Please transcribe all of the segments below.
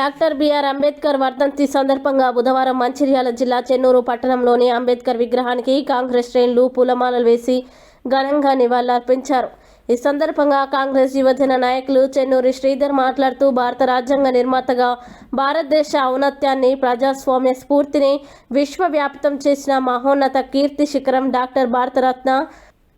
Doctor B R Ambedkar వర్ధంతి సందర్భంగా బుధవారం మంచిర్యాల జిల్లా చెన్నూరు పట్టణంలోని అంబేద్కర్ విగ్రహానికి కాంగ్రెస్ శ్రేణులు పూలమాలలు వేసి ఘనంగా నివాళులర్పించారు. ఈ సందర్భంగా కాంగ్రెస్ యువజన నాయకులు చెన్నూరి శ్రీధర్ మాట్లాడుతూ భారత రాజ్యాంగ నిర్మాతగా భారతదేశ ఔన్నత్యాన్ని ప్రజాస్వామ్య స్ఫూర్తిని విశ్వవ్యాప్తం చేసిన మహోన్నత కీర్తి శిఖరం డాక్టర్ భారతరత్న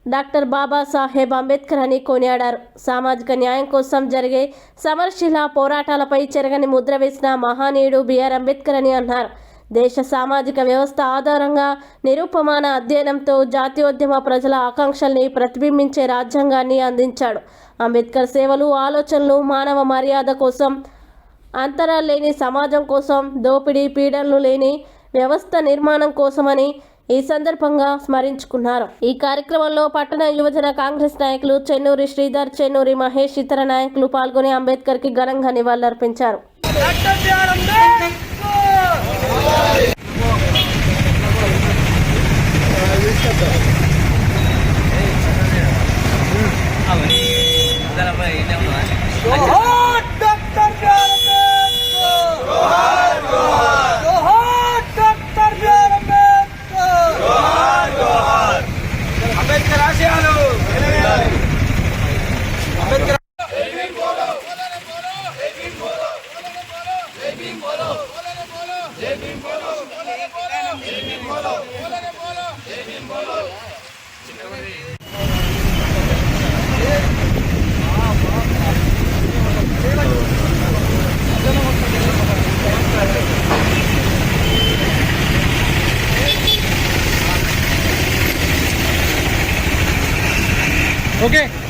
డాక్టర్ బాబాసాహెబ్ అంబేద్కర్ అని కొనియాడారు. సామాజిక న్యాయం కోసం జరిగే సమరశీల పోరాటాలపై చెరగని ముద్ర వేసిన మహానీయుడు బిఆర్ అంబేద్కర్ అని అన్నారు. దేశ సామాజిక వ్యవస్థ ఆధారంగా నిరూపమాన అధ్యయనంతో జాతీయోద్యమ ప్రజల ఆకాంక్షల్ని ప్రతిబింబించే రాజ్యాంగాన్ని అందించాడు. అంబేద్కర్ సేవలు ఆలోచనలు మానవ మర్యాద కోసం అంతరాలు లేని సమాజం కోసం దోపిడీ పీడనలు లేని వ్యవస్థ నిర్మాణం కోసమని ఈ సందర్భంగా స్మరించుకున్నారు. ఈ కార్యక్రమంలో పట్టణ యువజన కాంగ్రెస్ నాయకులు చెన్నూరి శ్రీధర్ చెన్నూరి మహేష్ ఇతర నాయకులు పాల్గొని అంబేద్కర్కి ఘనంగా నివాళులర్పించారు డాక్టర్ బిఆర్ అంబేద్కర్ జోహార్ డాక్టర్ బిఆర్ అంబేద్కర్ జోహార్ జోహార్ జోహార్ డాక్టర్ బిఆర్ అంబేద్కర్ జోహార్ జోహార్ అంబేద్కర్ ఆశయాలు అంబేద్కర్ ok